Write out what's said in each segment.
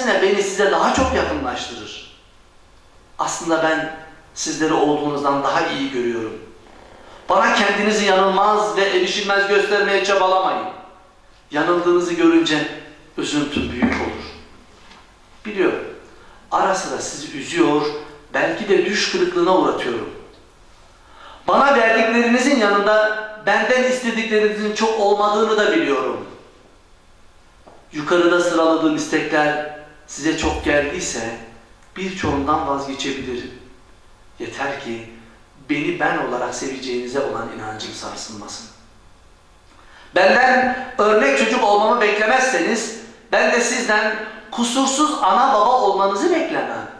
Aksine beni size daha çok yakınlaştırır. Aslında ben sizleri olduğunuzdan daha iyi görüyorum. Bana kendinizi yanılmaz ve erişilmez göstermeye çabalamayın. Yanıldığınızı görünce üzüntü büyük olur. Biliyorum. Ara sıra sizi üzüyor, belki de düş kırıklığına uğratıyorum. Bana verdiklerinizin yanında benden istediklerinizin çok olmadığını da biliyorum. Yukarıda sıraladığım istekler size çok geldiyse birçoğundan vazgeçebilirim. Yeter ki beni ben olarak seveceğinize olan inancım sarsılmasın. Benden örnek çocuk olmamı beklemezseniz ben de sizden kusursuz ana baba olmanızı beklemem.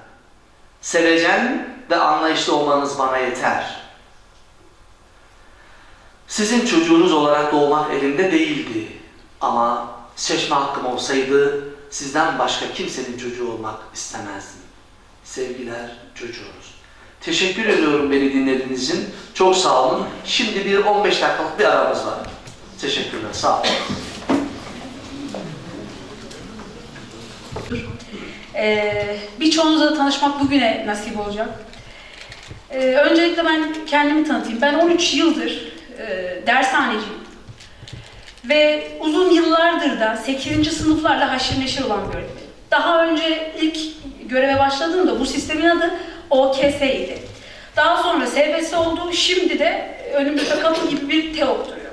Sevecen ve anlayışlı olmanız bana yeter. Sizin çocuğunuz olarak doğmak elimde değildi. Ama seçme hakkım olsaydı sizden başka kimsenin çocuğu olmak istemezdim. Sevgiler çocuğunuz. Teşekkür ediyorum beni dinlediğiniz için. Çok sağ olun. Şimdi bir 15 dakikalık bir aramız var. Teşekkürler. Sağ olun. Ee, birçoğunuzla tanışmak bugüne nasip olacak. Ee, öncelikle ben kendimi tanıtayım. Ben 13 yıldır e, dershaneciyim. Ve uzun yıllardır da 8. sınıflarla haşır neşir olan bir öğretmenim. Daha önce ilk göreve başladığımda bu sistemin adı OKS'ydi. Daha sonra SBS oldu, şimdi de önümüzde kapı gibi bir TEOK duruyor.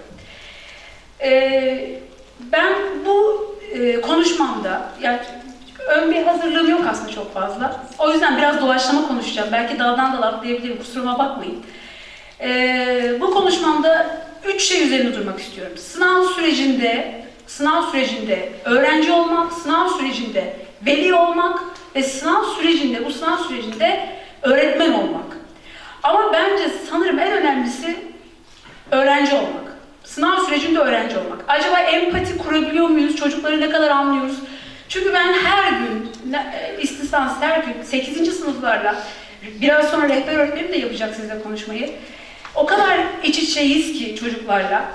Ee, ben bu e, konuşmamda, yani ön bir hazırlığım yok aslında çok fazla. O yüzden biraz doğaçlama konuşacağım. Belki daldan dala atlayabilirim, kusuruma bakmayın. Ee, bu konuşmamda üç şey üzerine durmak istiyorum. Sınav sürecinde, sınav sürecinde öğrenci olmak, sınav sürecinde veli olmak ve sınav sürecinde, bu sınav sürecinde öğretmen olmak. Ama bence sanırım en önemlisi öğrenci olmak. Sınav sürecinde öğrenci olmak. Acaba empati kurabiliyor muyuz? Çocukları ne kadar anlıyoruz? Çünkü ben her gün, e, istisnasız her gün 8. sınıflarla, biraz sonra rehber öğretmenim de yapacak sizinle konuşmayı. O kadar iç içeyiz ki çocuklarla.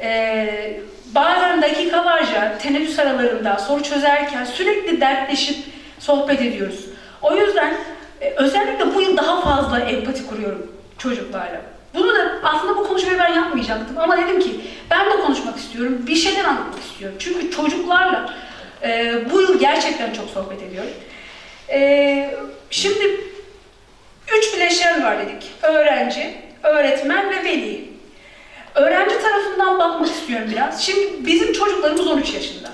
Ee, bazen dakikalarca teneffüs aralarında soru çözerken sürekli dertleşip sohbet ediyoruz. O yüzden e, özellikle bu yıl daha fazla empati kuruyorum çocuklarla. Bunu da aslında bu konuşmayı ben yapmayacaktım ama dedim ki ben de konuşmak istiyorum, bir şeyler anlatmak istiyorum. Çünkü çocuklarla e, bu yıl gerçekten çok sohbet ediyorum. E, şimdi üç bileşen var dedik. Öğrenci, öğretmen ve veli. Öğrenci tarafından bakmak istiyorum biraz. Şimdi bizim çocuklarımız 13 yaşında.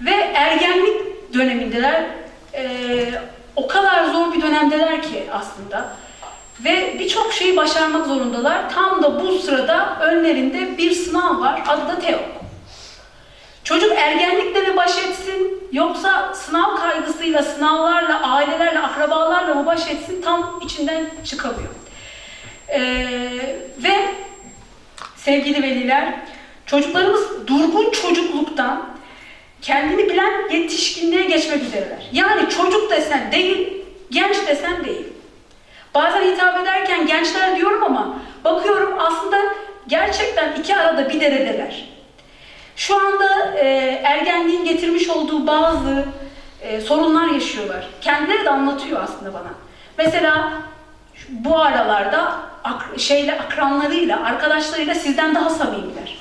Ve ergenlik dönemindeler. E, o kadar zor bir dönemdeler ki aslında. Ve birçok şeyi başarmak zorundalar. Tam da bu sırada önlerinde bir sınav var. Adı da TEOK. Çocuk ergenlikle mi baş etsin yoksa sınav kaygısıyla, sınavlarla, ailelerle, akrabalarla mı baş etsin tam içinden çıkamıyor. Ee, ve sevgili veliler, çocuklarımız durgun çocukluktan kendini bilen yetişkinliğe geçmek üzereler. Yani çocuk desen değil, genç desen değil. Bazen hitap ederken gençler diyorum ama bakıyorum aslında gerçekten iki arada bir deredeler. Şu anda e, ergenliğin getirmiş olduğu bazı e, sorunlar yaşıyorlar. Kendileri de anlatıyor aslında bana. Mesela bu aralarda ak- şeyle akranlarıyla, arkadaşlarıyla sizden daha samimiler.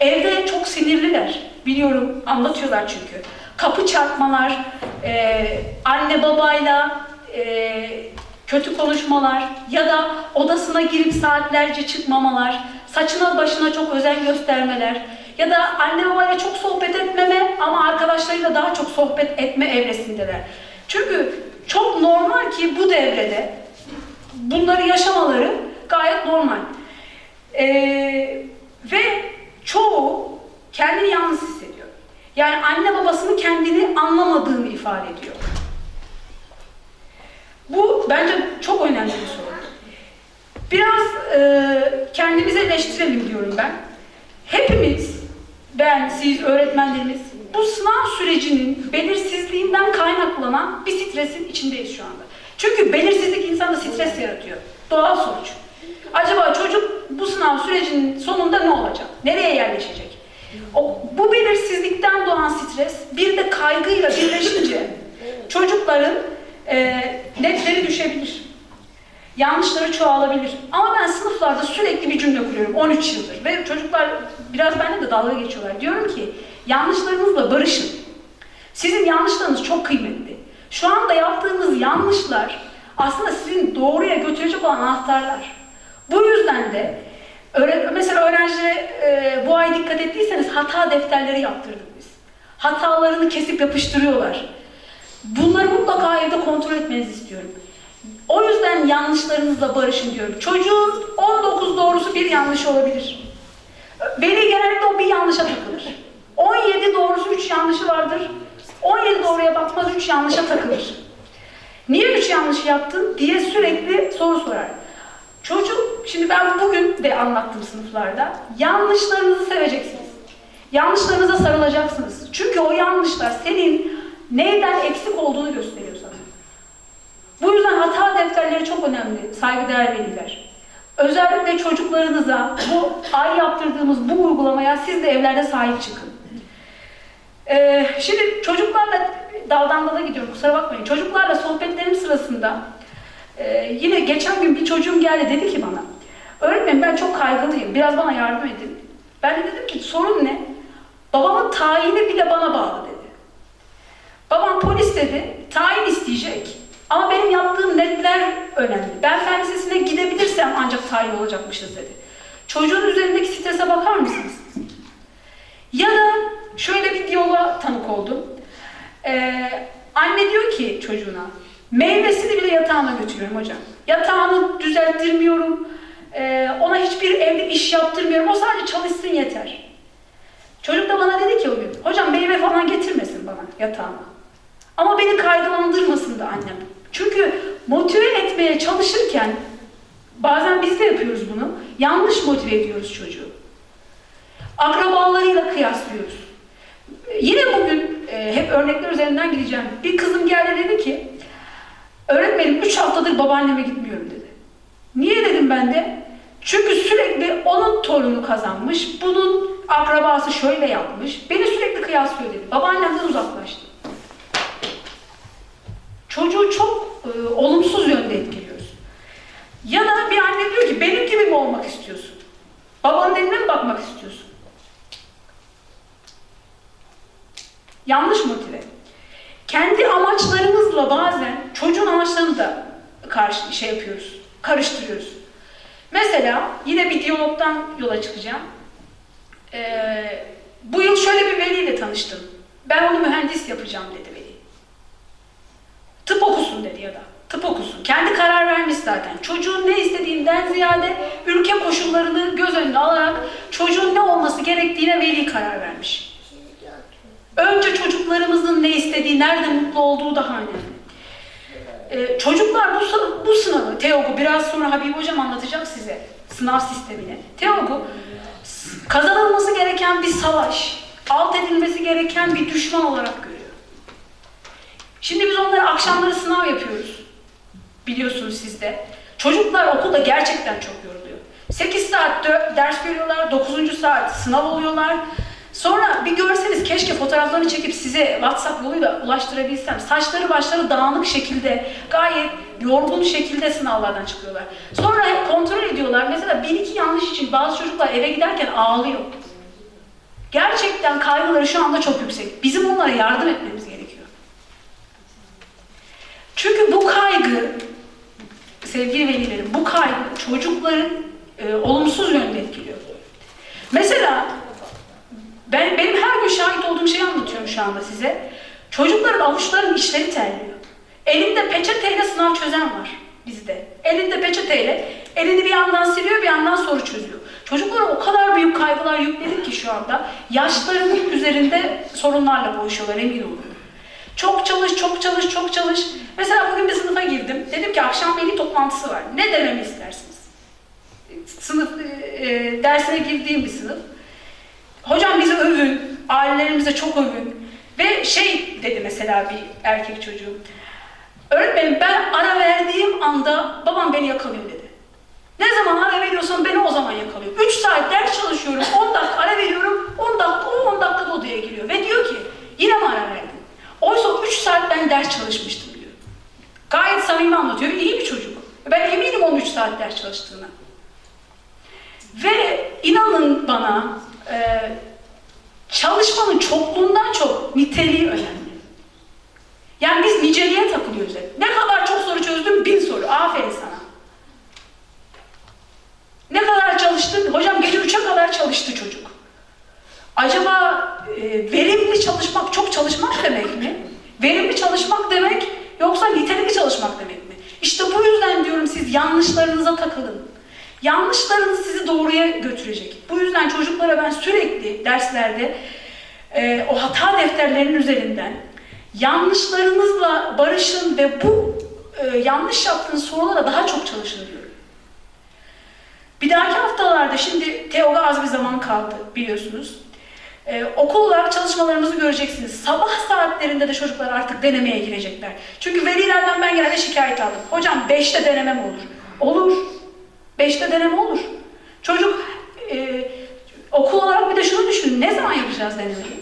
Evde çok sinirliler. Biliyorum, anlatıyorlar çünkü. Kapı çarpmalar, e, anne babayla e, kötü konuşmalar ya da odasına girip saatlerce çıkmamalar, saçına başına çok özen göstermeler ya da anne babayla çok sohbet etmeme ama arkadaşlarıyla daha çok sohbet etme evresindeler. Çünkü çok normal ki bu devrede bunları yaşamaları gayet normal. Ee, ve çoğu kendini yalnız hissediyor. Yani anne babasının kendini anlamadığını ifade ediyor. Bu bence çok önemli bir sorun. Biraz e, kendimizi eleştirelim diyorum ben. Hepimiz, ben, siz, öğretmenlerimiz bu sınav sürecinin belirsizliğinden kaynaklanan bir stresin içindeyiz şu anda. Çünkü belirsizlik insanda stres yaratıyor. Doğal sonuç. Acaba çocuk bu sınav sürecinin sonunda ne olacak? Nereye yerleşecek? O, bu belirsizlikten doğan stres bir de kaygıyla birleşince çocukların e, netleri düşebilir. Yanlışları çoğalabilir. Ama ben sınıflarda sürekli bir cümle kuruyorum 13 yıldır. Ve çocuklar biraz benimle de dalga geçiyorlar. Diyorum ki yanlışlarınızla barışın. Sizin yanlışlarınız çok kıymetli. Şu anda yaptığınız yanlışlar aslında sizin doğruya götürecek olan anahtarlar. Bu yüzden de mesela öğrencilere e, bu ay dikkat ettiyseniz hata defterleri yaptırdık biz. Hatalarını kesip yapıştırıyorlar. Bunları mutlaka evde kontrol etmenizi istiyorum. O yüzden yanlışlarınızla barışın diyorum. Çocuğun 19 doğrusu bir yanlış olabilir. Veli genellikle o bir yanlışa takılır. 17 doğrusu 3 yanlışı vardır. 17 doğruya bakmaz 3 yanlışa takılır. Niye 3 yanlış yaptın diye sürekli soru sorar. Çocuk, şimdi ben bugün de anlattım sınıflarda, yanlışlarınızı seveceksiniz. Yanlışlarınıza sarılacaksınız. Çünkü o yanlışlar senin neyden eksik olduğunu gösteriyor sana. Bu yüzden hata defterleri çok önemli saygıdeğer veliler. Özellikle çocuklarınıza bu ay yaptırdığımız bu uygulamaya siz de evlerde sahip çıkın. Ee, şimdi çocuklarla daldan dala gidiyorum kusura bakmayın. Çocuklarla sohbetlerim sırasında e, yine geçen gün bir çocuğum geldi dedi ki bana öğretmenim ben çok kaygılıyım biraz bana yardım edin. Ben de dedim ki sorun ne? Babamın tayini bile bana bağlı dedi. Babam polis dedi, tayin isteyecek. Ama benim yaptığım netler önemli. Ben fen lisesine gidebilirsem ancak tayin olacakmışız dedi. Çocuğun üzerindeki strese bakar mısınız? Ya da şöyle bir diyaloğa tanık oldum. Ee, anne diyor ki çocuğuna, meyvesini bile yatağına götürüyorum hocam. Yatağını düzelttirmiyorum, ee, ona hiçbir evde iş yaptırmıyorum, o sadece çalışsın yeter. Çocuk da bana dedi ki o gün, hocam meyve falan getirmesin bana yatağıma. Ama beni kaygılandırmasın da annem. Çünkü motive etmeye çalışırken, bazen biz de yapıyoruz bunu, yanlış motive ediyoruz çocuğu. Akrabalarıyla kıyaslıyoruz. Yine bugün e, hep örnekler üzerinden gideceğim. Bir kızım geldi dedi ki, öğretmenim 3 haftadır babaanneme gitmiyorum dedi. Niye dedim ben de? Çünkü sürekli onun torunu kazanmış, bunun akrabası şöyle yapmış, beni sürekli kıyaslıyor dedi. Babaannemden uzaklaştı. Çocuğu çok e, olumsuz yönde etkiliyoruz. Ya da bir anne diyor ki benim gibi mi olmak istiyorsun? Babanın eline mi bakmak istiyorsun? Yanlış motive. Kendi amaçlarımızla bazen çocuğun amaçlarını da karşı şey yapıyoruz, karıştırıyoruz. Mesela yine bir diyalogdan yola çıkacağım. Ee, bu yıl şöyle bir veliyle tanıştım. Ben onu mühendis yapacağım dedi veli. Tıp okusun dedi ya da. Tıp okusun. Kendi karar vermiş zaten. Çocuğun ne istediğinden ziyade ülke koşullarını göz önüne alarak çocuğun ne olması gerektiğine veli karar vermiş. Önce çocuklarımızın ne istediği, nerede mutlu olduğu daha önemli. Ee, çocuklar bu, bu sınavı, TEOG'u biraz sonra Habib Hocam anlatacak size sınav sistemini. TEOG'u kazanılması gereken bir savaş, alt edilmesi gereken bir düşman olarak görüyor. Şimdi biz onlara akşamları sınav yapıyoruz. Biliyorsunuz siz de. Çocuklar okulda gerçekten çok yoruluyor. 8 saat ders görüyorlar, 9. saat sınav oluyorlar. Sonra bir görseniz keşke fotoğraflarını çekip size WhatsApp yoluyla ulaştırabilsem. Saçları başları dağınık şekilde, gayet yorgun şekilde sınavlardan çıkıyorlar. Sonra hep kontrol ediyorlar. Mesela bir iki yanlış için bazı çocuklar eve giderken ağlıyor. Gerçekten kaygıları şu anda çok yüksek. Bizim onlara yardım etmemiz gerekiyor. Çünkü bu kaygı, sevgili velilerim, bu kaygı çocukların e, olumsuz yönde etkiliyor. Mesela ben benim her gün şahit olduğum şeyi anlatıyorum şu anda size. Çocukların avuçların içleri terliyor. Elinde peçeteyle sınav çözen var bizde. Elinde peçeteyle elini bir yandan siliyor bir yandan soru çözüyor. Çocuklara o kadar büyük kaygılar yükledik ki şu anda yaşlarının üzerinde sorunlarla boğuşuyorlar emin olun. Çok çalış, çok çalış, çok çalış. Mesela bugün bir sınıfa girdim. Dedim ki akşam veli toplantısı var. Ne dememi istersiniz? Sınıf, e, e, dersine girdiğim bir sınıf. Hocam bizi övün, ailelerimize çok övün. Ve şey dedi mesela bir erkek çocuğu. Öğretmenim ben ara verdiğim anda babam beni yakalıyor dedi. Ne zaman ara veriyorsam beni o zaman yakalıyor. 3 saat ders çalışıyorum, 10 dakika ara veriyorum, 10 dakika, o 10 dakikada odaya giriyor. Ve diyor ki yine mi ara verdin? Oysa 3 saat ben ders çalışmıştım diyor. samimi anlatıyor. İyi bir çocuk. Ben eminim 13 saat ders çalıştığına. Ve inanın bana e, çalışmanın çokluğundan çok niteliği önemli. Yani biz niceliğe takılıyoruz hep. Ne kadar çok soru çözdüm? Bin soru. Aferin sana. Ne kadar çalıştın? Hocam gece 3'e kadar çalıştı çocuk. Acaba e, verimli çalışmak çok çalışmak demek mi? Verimli çalışmak demek yoksa nitelikli çalışmak demek mi? İşte bu yüzden diyorum siz yanlışlarınıza takılın. Yanlışlarınız sizi doğruya götürecek. Bu yüzden çocuklara ben sürekli derslerde e, o hata defterlerinin üzerinden yanlışlarınızla barışın ve bu e, yanlış yaptığınız sorulara daha çok çalışın diyorum. Bir dahaki haftalarda şimdi TEOG'a az bir zaman kaldı biliyorsunuz. Ee, okul olarak çalışmalarımızı göreceksiniz. Sabah saatlerinde de çocuklar artık denemeye girecekler. Çünkü velilerden ben genelde şikayet aldım. Hocam 5'te deneme mi olur? Olur. 5'te deneme olur. Çocuk e, okul olarak bir de şunu düşünün. Ne zaman yapacağız denemeyi?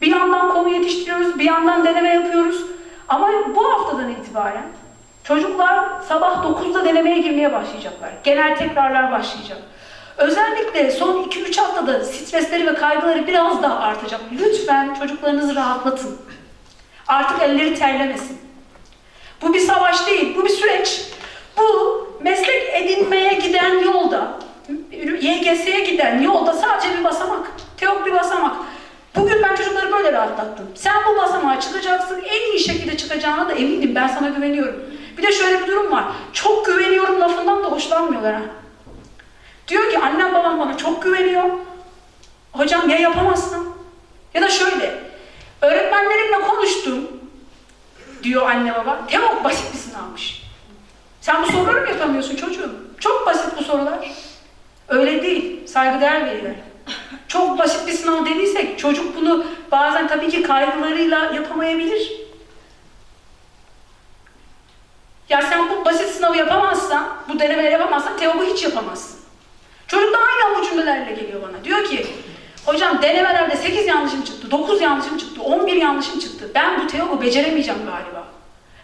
Bir yandan konu yetiştiriyoruz, bir yandan deneme yapıyoruz. Ama bu haftadan itibaren çocuklar sabah 9'da denemeye girmeye başlayacaklar. Genel tekrarlar başlayacak. Özellikle son 2-3 haftada stresleri ve kaygıları biraz daha artacak. Lütfen çocuklarınızı rahatlatın. Artık elleri terlemesin. Bu bir savaş değil, bu bir süreç. Bu meslek edinmeye giden yolda, YGS'ye giden yolda sadece bir basamak. Teok bir basamak. Bugün ben çocukları böyle rahatlattım. Sen bu basamağa çıkacaksın, en iyi şekilde çıkacağına da eminim. Ben sana güveniyorum. Bir de şöyle bir durum var. Çok güveniyorum lafından da hoşlanmıyorlar ha. Diyor ki annem babam bana çok güveniyor. Hocam ya yapamazsın? Ya da şöyle. Öğretmenlerimle konuştum. Diyor anne baba. Teok basit bir sınavmış. Sen bu soruları mı yapamıyorsun çocuğum? Çok basit bu sorular. Öyle değil. Saygıdeğer veliler. Çok basit bir sınav dediysek çocuk bunu bazen tabii ki kaygılarıyla yapamayabilir. Ya sen bu basit sınavı yapamazsan, bu denemeleri yapamazsan TEOG'u hiç yapamazsın. Çocuk da aynı bu cümlelerle geliyor bana. Diyor ki, hocam denemelerde 8 yanlışım çıktı, 9 yanlışım çıktı, 11 yanlışım çıktı. Ben bu TEOG'u beceremeyeceğim galiba.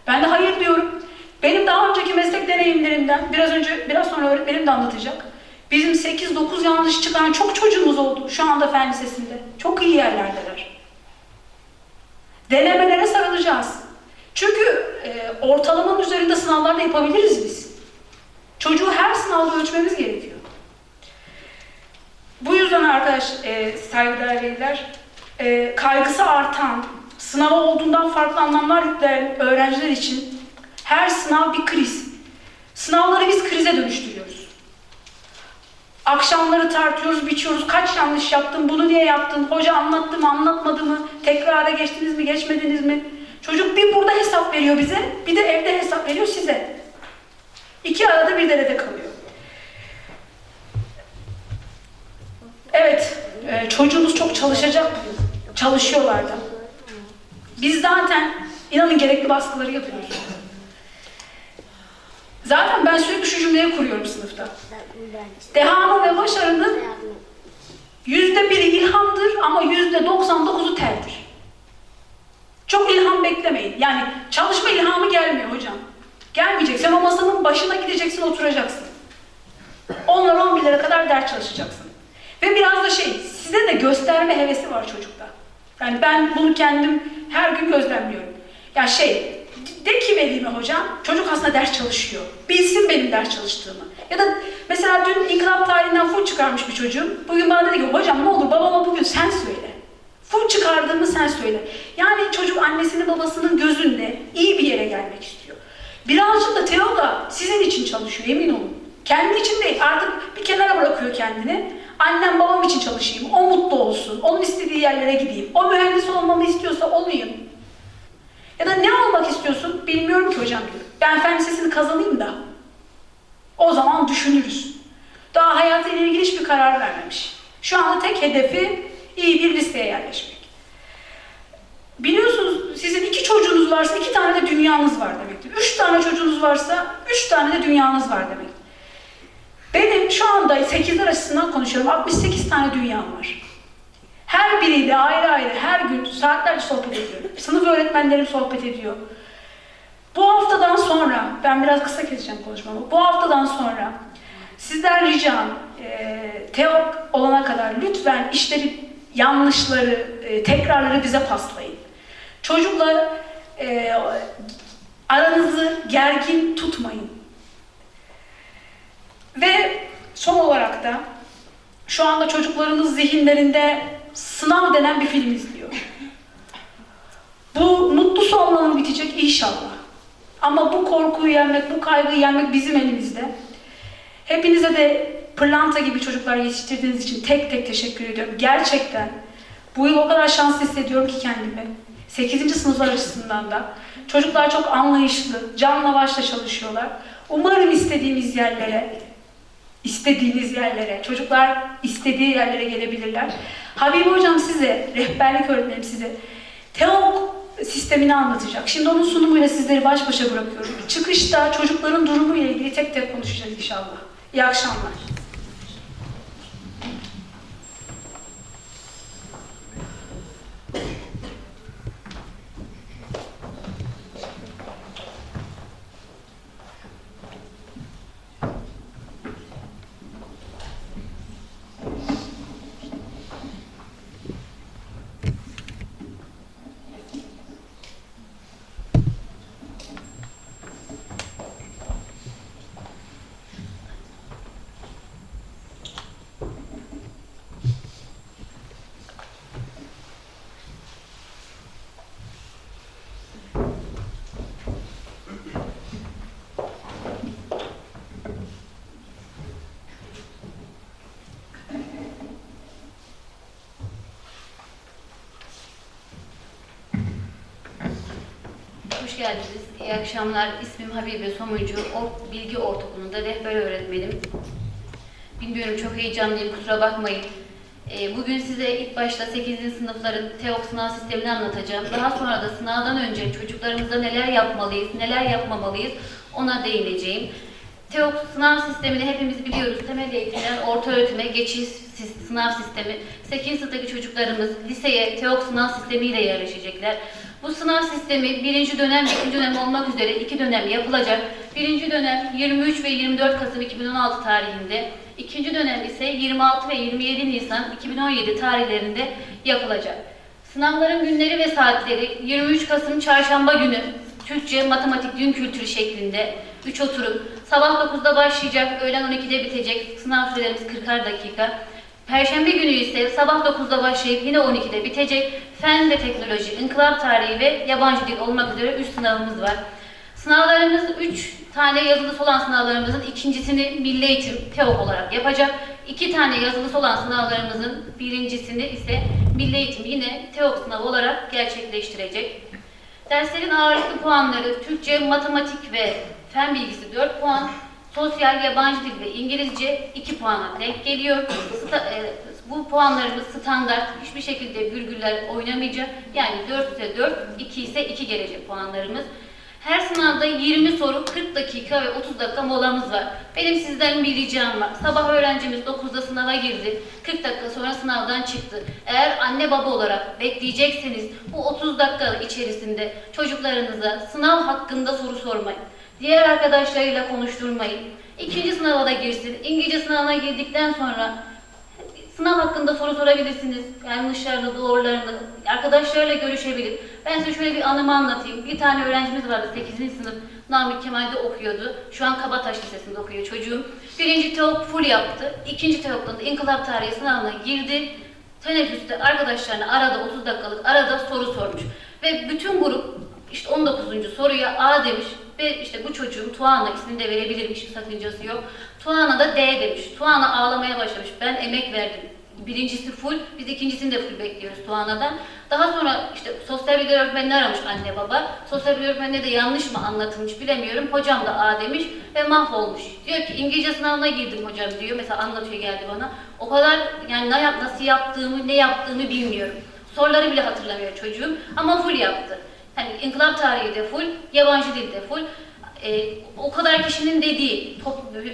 Ben de hayır diyorum. Benim daha önceki meslek deneyimlerimden, biraz önce, biraz sonra öğretmenim de anlatacak. Bizim 8-9 yanlış çıkan çok çocuğumuz oldu şu anda fen lisesinde. Çok iyi yerlerdeler. Denemelere sarılacağız. Çünkü e, ortalamanın üzerinde sınavlar da yapabiliriz biz. Çocuğu her sınavda ölçmemiz gerekiyor. Bu yüzden arkadaş, e, saygıdeğer veliler, e, kaygısı artan, sınava olduğundan farklı anlamlar yükleyen öğrenciler için her sınav bir kriz. Sınavları biz krize dönüştürüyoruz. Akşamları tartıyoruz, biçiyoruz. Kaç yanlış yaptın, bunu niye yaptın, hoca anlattı mı, anlatmadı mı, tekrara geçtiniz mi, geçmediniz mi? Çocuk bir burada hesap veriyor bize, bir de evde hesap veriyor size. İki arada bir derede kalıyor. Evet, e, çocuğumuz çok çalışacak, çalışıyorlar da. Biz zaten inanın gerekli baskıları yapıyoruz. Zaten ben sürekli şu cümleyi kuruyorum sınıfta. Dehanın ve başarının yüzde biri ilhamdır ama yüzde 99'u teldir. Çok ilham beklemeyin. Yani çalışma ilhamı gelmiyor hocam. Gelmeyecek. Sen o masanın başına gideceksin, oturacaksın. Onlar 11'lere kadar ders çalışacaksın. Ve biraz da şey, size de gösterme hevesi var çocukta. Yani ben bunu kendim her gün gözlemliyorum. Ya şey, de ki velime hocam, çocuk aslında ders çalışıyor. Bilsin benim ders çalıştığımı. Ya da mesela dün inkılap tarihinden full çıkarmış bir çocuğum. Bugün bana dedi ki, hocam ne olur babama bugün sen söyle. Full çıkardığımı sen söyle. Yani çocuk annesinin babasının gözünde iyi bir yere gelmek istiyor. Birazcık da Teo da sizin için çalışıyor emin olun. Kendi için değil artık bir kenara bırakıyor kendini. Annem babam için çalışayım, o mutlu olsun, onun istediği yerlere gideyim. O mühendis olmamı istiyorsa olayım. Ya da ne olmak istiyorsun? Bilmiyorum ki hocam diyor. Ben fen lisesini kazanayım da. O zaman düşünürüz. Daha hayatıyla ilgili hiçbir karar vermemiş. Şu anda tek hedefi iyi bir listeye yerleşmek. Biliyorsunuz sizin iki çocuğunuz varsa iki tane de dünyanız var demektir. Üç tane çocuğunuz varsa üç tane de dünyanız var demektir. Benim şu anda 8'ler açısından konuşuyorum. 68 tane dünyam var. Her biriyle ayrı ayrı her gün saatlerce sohbet ediyorum. Sınıf öğretmenlerim sohbet ediyor. Bu haftadan sonra, ben biraz kısa keseceğim konuşmamı. Bu haftadan sonra sizden ricam e, teok olana kadar lütfen işleri, yanlışları, e, tekrarları bize paslayın. Çocuklar e, aranızı gergin tutmayın. Ve son olarak da şu anda çocuklarımız zihinlerinde sınav denen bir film izliyor. Bu mutlu sonla bitecek inşallah. Ama bu korkuyu yenmek, bu kaygıyı yenmek bizim elimizde. Hepinize de pırlanta gibi çocuklar yetiştirdiğiniz için tek tek teşekkür ediyorum. Gerçekten bu yıl o kadar şanslı hissediyorum ki kendimi. 8. sınıflar açısından da. Çocuklar çok anlayışlı, canla başla çalışıyorlar. Umarım istediğimiz yerlere, istediğiniz yerlere, çocuklar istediği yerlere gelebilirler. Habibi Hocam size, rehberlik öğretmenim size TEOK sistemini anlatacak. Şimdi onun sunumuyla sizleri baş başa bırakıyorum. Çıkışta çocukların durumu ile ilgili tek tek konuşacağız inşallah. İyi akşamlar. Geldiniz. İyi akşamlar. İsmim Habibe Somuncu. Or- Bilgi Ortaokulu'nda rehber öğretmenim. Bilmiyorum çok heyecanlıyım kusura bakmayın. Ee, Bugün size ilk başta 8. sınıfların TEOK sınav sistemini anlatacağım. Daha sonra da sınavdan önce çocuklarımızda neler yapmalıyız, neler yapmamalıyız ona değineceğim. TEOK sınav sistemini hepimiz biliyoruz. Temel eğitimden orta öğretime geçiş sınav sistemi. 8. sınıftaki çocuklarımız liseye TEOK sınav sistemiyle yerleşecekler. Bu sınav sistemi birinci dönem ve ikinci dönem olmak üzere iki dönem yapılacak. Birinci dönem 23 ve 24 Kasım 2016 tarihinde, ikinci dönem ise 26 ve 27 Nisan 2017 tarihlerinde yapılacak. Sınavların günleri ve saatleri 23 Kasım Çarşamba günü Türkçe, matematik, din kültürü şeklinde 3 oturum. Sabah 9'da başlayacak, öğlen 12'de bitecek. Sınav sürelerimiz 40'ar dakika. Perşembe günü ise sabah 9'da başlayıp yine 12'de bitecek. Fen ve teknoloji, inkılap tarihi ve yabancı dil olmak üzere 3 sınavımız var. Sınavlarımız 3 tane yazılısı olan sınavlarımızın ikincisini Milli Eğitim TEOK olarak yapacak. 2 tane yazılısı olan sınavlarımızın birincisini ise Milli Eğitim yine TEOK sınavı olarak gerçekleştirecek. Derslerin ağırlıklı puanları Türkçe, matematik ve fen bilgisi 4 puan, sosyal, yabancı dil ve İngilizce 2 puana denk geliyor. Bu puanlarımız standart, hiçbir şekilde virgüller oynamayacak. Yani 4 ise 4, 2 ise 2 gelecek puanlarımız. Her sınavda 20 soru, 40 dakika ve 30 dakika molamız var. Benim sizden bir ricam var. Sabah öğrencimiz 9'da sınava girdi. 40 dakika sonra sınavdan çıktı. Eğer anne baba olarak bekleyecekseniz bu 30 dakika içerisinde çocuklarınıza sınav hakkında soru sormayın. Diğer arkadaşlarıyla konuşturmayın. İkinci sınava da girsin. İngilizce sınavına girdikten sonra Sınav hakkında soru sorabilirsiniz. Yanlışlarını, doğrularını, arkadaşlarıyla görüşebilir. Ben size şöyle bir anımı anlatayım. Bir tane öğrencimiz vardı 8. sınıf. Namık Kemal'de okuyordu. Şu an Kabataş Lisesi'nde okuyor çocuğum. Birinci teok full yaptı. İkinci teokta da inkılap tarihi sınavına girdi. Teneffüste arkadaşlarını arada 30 dakikalık arada soru sormuş. Ve bütün grup işte 19. soruya A demiş ve işte bu çocuğun Tuana ismini de verebilirim hiçbir sakıncası yok. Tuana da D demiş. Tuana ağlamaya başlamış. Ben emek verdim. Birincisi full, biz ikincisini de full bekliyoruz Tuana'dan. Daha sonra işte sosyal bilgi öğretmenini aramış anne baba. Sosyal bilgi öğretmenine de yanlış mı anlatılmış bilemiyorum. Hocam da A demiş ve mahvolmuş. Diyor ki İngilizce sınavına girdim hocam diyor. Mesela anlatıyor geldi bana. O kadar yani ne yap, nasıl yaptığımı, ne yaptığımı bilmiyorum. Soruları bile hatırlamıyor çocuğum ama full yaptı. Hani inkılap tarihi de full, yabancı dil de full. E, o kadar kişinin dediği,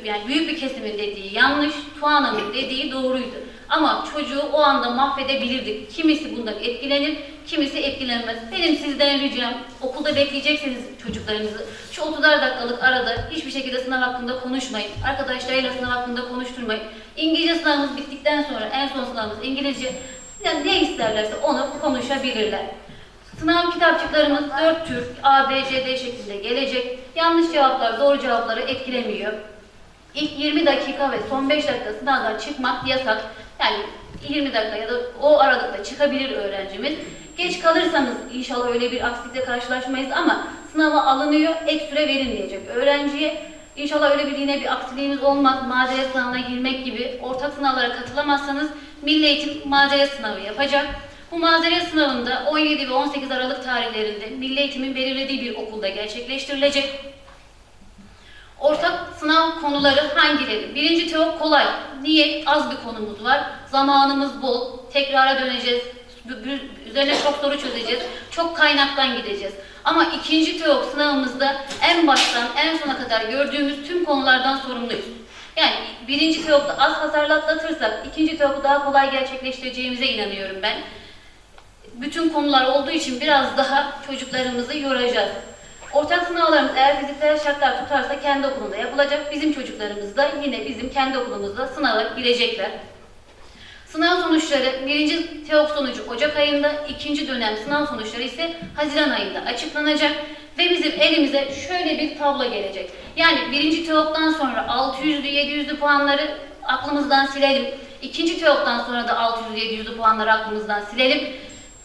yani büyük bir kesimin dediği yanlış, Tuana'nın dediği doğruydu. Ama çocuğu o anda mahvedebilirdik. Kimisi bundan etkilenir, kimisi etkilenmez. Benim sizden ricam, okulda bekleyecekseniz çocuklarınızı, şu 30'ar dakikalık arada hiçbir şekilde sınav hakkında konuşmayın. Arkadaşlarıyla sınav hakkında konuşturmayın. İngilizce sınavımız bittikten sonra, en son sınavımız İngilizce, yani ne isterlerse onu konuşabilirler. Sınav kitapçıklarımız 4 tür A, B, C, D şeklinde gelecek. Yanlış cevaplar doğru cevapları etkilemiyor. İlk 20 dakika ve son 5 dakika sınavdan çıkmak yasak. Yani 20 dakika ya da o aralıkta çıkabilir öğrencimiz. Geç kalırsanız inşallah öyle bir aksilikle karşılaşmayız ama sınava alınıyor, ek süre verilmeyecek öğrenciye. İnşallah öyle bir yine bir aksiliğimiz olmaz. Mazeret sınavına girmek gibi ortak sınavlara katılamazsanız Milli Eğitim mazeret sınavı yapacak. Bu mazeret sınavında 17 ve 18 Aralık tarihlerinde Milli Eğitim'in belirlediği bir okulda gerçekleştirilecek. Ortak sınav konuları hangileri? Birinci teok kolay. Niye? Az bir konumuz var. Zamanımız bol. Tekrara döneceğiz. Üzerine çok soru çözeceğiz. Çok kaynaktan gideceğiz. Ama ikinci teok sınavımızda en baştan en sona kadar gördüğümüz tüm konulardan sorumluyuz. Yani birinci teokta az hasarlı atlatırsak ikinci teoku daha kolay gerçekleştireceğimize inanıyorum ben. Bütün konular olduğu için biraz daha çocuklarımızı yoracağız. Ortak sınavlarımız eğer fiziksel şartlar tutarsa kendi okulunda yapılacak. Bizim çocuklarımız da yine bizim kendi okulumuzda sınava girecekler. Sınav sonuçları birinci teok sonucu Ocak ayında, ikinci dönem sınav sonuçları ise Haziran ayında açıklanacak ve bizim elimize şöyle bir tablo gelecek. Yani birinci teoktan sonra 600'lü 700'lü puanları aklımızdan silelim. İkinci teoktan sonra da 600'lü 700'lü puanları aklımızdan silelim.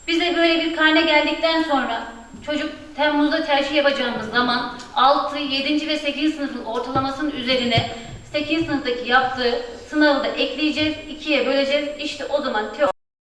Bize böyle bir karne geldikten sonra çocuk Temmuz'da tercih yapacağımız zaman 6, 7. ve 8. sınıfın ortalamasının üzerine 8. sınıftaki yaptığı sınavı da ekleyeceğiz, ikiye böleceğiz. İşte o zaman teori